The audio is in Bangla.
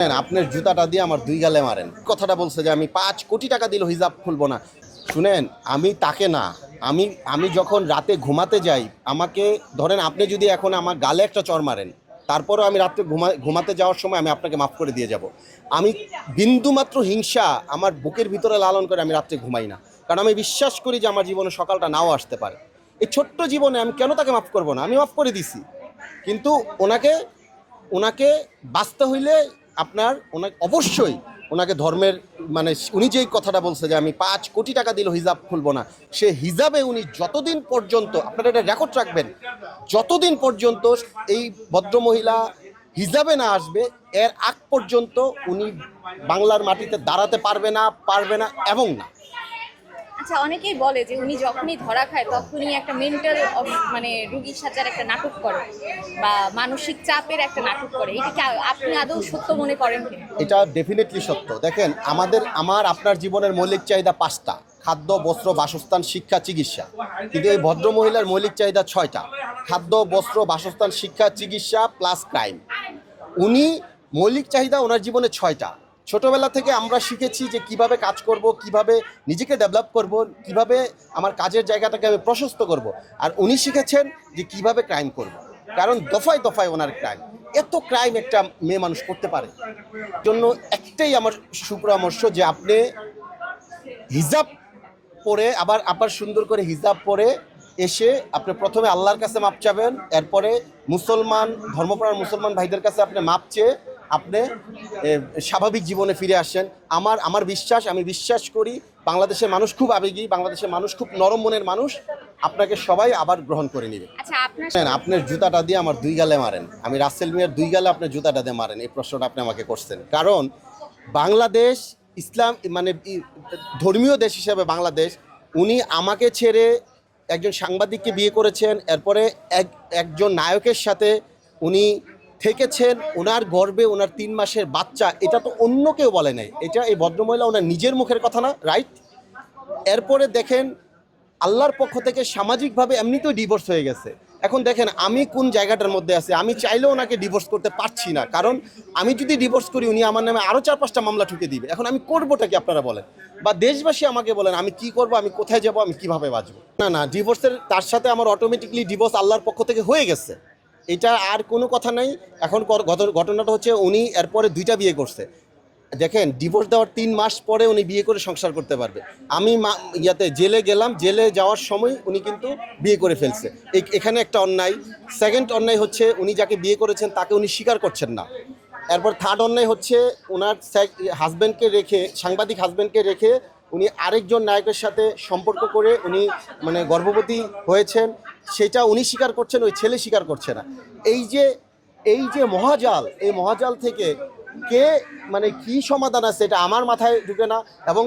আপনার জুতাটা দিয়ে আমার দুই গালে মারেন। কথাটা বলছে যে, আমি পাঁচ কোটি টাকা দিল হিজাব খুলবো না। শুনেন, আমি তাকে না, আমি আমি যখন রাতে ঘুমাতে যাই, আমাকে, ধরেন আপনি যদি এখন আমার গালে একটা চর মারেন, তারপরেও আমি রাত্রে ঘুমা, ঘুমাতে যাওয়ার সময় আমি আপনাকে মাফ করে দিয়ে যাব। আমি বিন্দুমাত্র হিংসা আমার বুকের ভিতরে লালন করে আমি রাত্রে ঘুমাই না। কারণ আমি বিশ্বাস করি যে, আমার জীবনে সকালটা নাও আসতে পারে। এই ছোট্ট জীবনে আমি কেন তাকে মাফ করব না? আমি মাফ করে দিছি। কিন্তু ওনাকে ওনাকে বাঁচতে হইলে আপনার ওনাকে অবশ্যই ওনাকে ধর্মের মানে উনি যেই কথাটা বলছে যে আমি পাঁচ কোটি টাকা দিল হিজাব খুলবো না, সে হিজাবে উনি যতদিন পর্যন্ত, আপনারা এটা রেকর্ড রাখবেন, যতদিন পর্যন্ত এই ভদ্রমহিলা হিজাবে না আসবে, এর আগ পর্যন্ত উনি বাংলার মাটিতে দাঁড়াতে পারবে না পারবে না, এবং না। আচ্ছা অনেকেই বলে যে উনি যখনই ধরা খায়, তখনই একটা মেন্টাল মানে রুগীর সাজার একটা নাটক করে বা মানসিক চাপের একটা নাটক করে, এটা কি আপনি আদৌ সত্য মনে করেন এটা ডেফিনেটলি সত্য। দেখেন, আমাদের, আমার, আপনার জীবনের মৌলিক চাহিদা পাঁচটা। খাদ্য, বস্ত্র, বাসস্থান, শিক্ষা, চিকিৎসা। কিন্তু এই ভদ্র মহিলার মৌলিক চাহিদা ছয়টা। খাদ্য, বস্ত্র, বাসস্থান, শিক্ষা, চিকিৎসা প্লাস ক্রাইম উনি মৌলিক চাহিদা ওনার জীবনে ছয়টা। ছোটবেলা থেকে আমরা শিখেছি যে কীভাবে কাজ করব, কীভাবে নিজেকে ডেভেলপ করব, কীভাবে আমার কাজের জায়গাটাকে আমি প্রশস্ত করব। আর উনি শিখেছেন যে কীভাবে ক্রাইম করব। কারণ দফায় দফায় ওনার ক্রাইম এত ক্রাইম একটা মেয়ে মানুষ করতে পারে। জন্য একটাই আমার সুপরামর্শ যে আপনি হিজাব পরে, আবার আবার সুন্দর করে হিজাব পরে এসে আপনি প্রথমে আল্লাহর কাছে মাপ চাবেন, এরপরে মুসলমান, ধর্মপ্রাণ মুসলমান ভাইদের কাছে আপনি মাপ চেয়ে আপনি স্বাভাবিক জীবনে ফিরে আসেন। আমার আমার বিশ্বাস আমি বিশ্বাস করি বাংলাদেশের মানুষ খুব আবেগী বাংলাদেশের মানুষ খুব নরম মনের মানুষ। আপনাকে সবাই আবার গ্রহণ করে নেবে। আচ্ছা আপনার আপনার জুতাটা দিয়ে আমার দুই গালে মারেন। আমি রাসেল মিয়ার দুই গালে আপনার জুতাটা দিয়ে মারেন। এই প্রশ্নটা আপনি আমাকে করছেন। কারণ বাংলাদেশ ইসলাম মানে ধর্মীয় দেশ হিসেবে বাংলাদেশ উনি আমাকে ছেড়ে একজন সাংবাদিককে বিয়ে করেছেন। এরপরে এক একজন নায়কের সাথে উনি থেকেছেন, ওনার গর্বে ওনার তিন মাসের বাচ্চা, এটা তো অন্য কেউ বলে নাই। এটা এই ভদ্রমহিলা ওনার নিজের মুখের কথা না রাইট এরপরে দেখেন, আল্লাহর পক্ষ থেকে সামাজিকভাবে এমনিতেও ডিভোর্স হয়ে গেছে। এখন দেখেন, আমি কোন জায়গাটার মধ্যে আছি? আমি চাইলেও ওনাকে ডিভোর্স করতে পারছি না, কারণ আমি যদি ডিভোর্স করি, উনি আমার নামে আরও চার পাঁচটা মামলা ঠুকে দিবে। এখন আমি করবোটা কি আপনারা বলেন? বা দেশবাসী আমাকে বলেন, আমি কি করব, আমি কোথায় যাব, আমি কীভাবে বাঁচবো? না না ডিভোর্সের তার সাথে আমার অটোমেটিকলি ডিভোর্স আল্লাহর পক্ষ থেকে হয়ে গেছে। এটা আর কোনো কথা নাই। এখন ঘটনাটা হচ্ছে উনি এরপরে দুইটা বিয়ে করছে। দেখেন ডিভোর্স দেওয়ার তিন মাস পরে উনি বিয়ে করে সংসার করতে পারবে। আমি ইয়াতে জেলে গেলাম, জেলে যাওয়ার সময় উনি কিন্তু বিয়ে করে ফেলছে। এখানে একটা অন্যায়। সেকেন্ড অন্যায় হচ্ছে উনি যাকে বিয়ে করেছেন, তাকে উনি স্বীকার করছেন না। এরপর থার্ড অন্যায় হচ্ছে ওনার হাজব্যান্ডকে রেখে, সাংবাদিক হাজব্যান্ডকে রেখে উনি আরেকজন নায়কের সাথে সম্পর্ক করে উনি মানে গর্ভবতী হয়েছেন। সেটা উনি স্বীকার করছেন, ওই ছেলে স্বীকার করছে না। এই যে এই যে মহাজাল, এই মহাজাল থেকে কে মানে কি সমাধান আছে, এটা আমার মাথায় ঢুকে না, এবং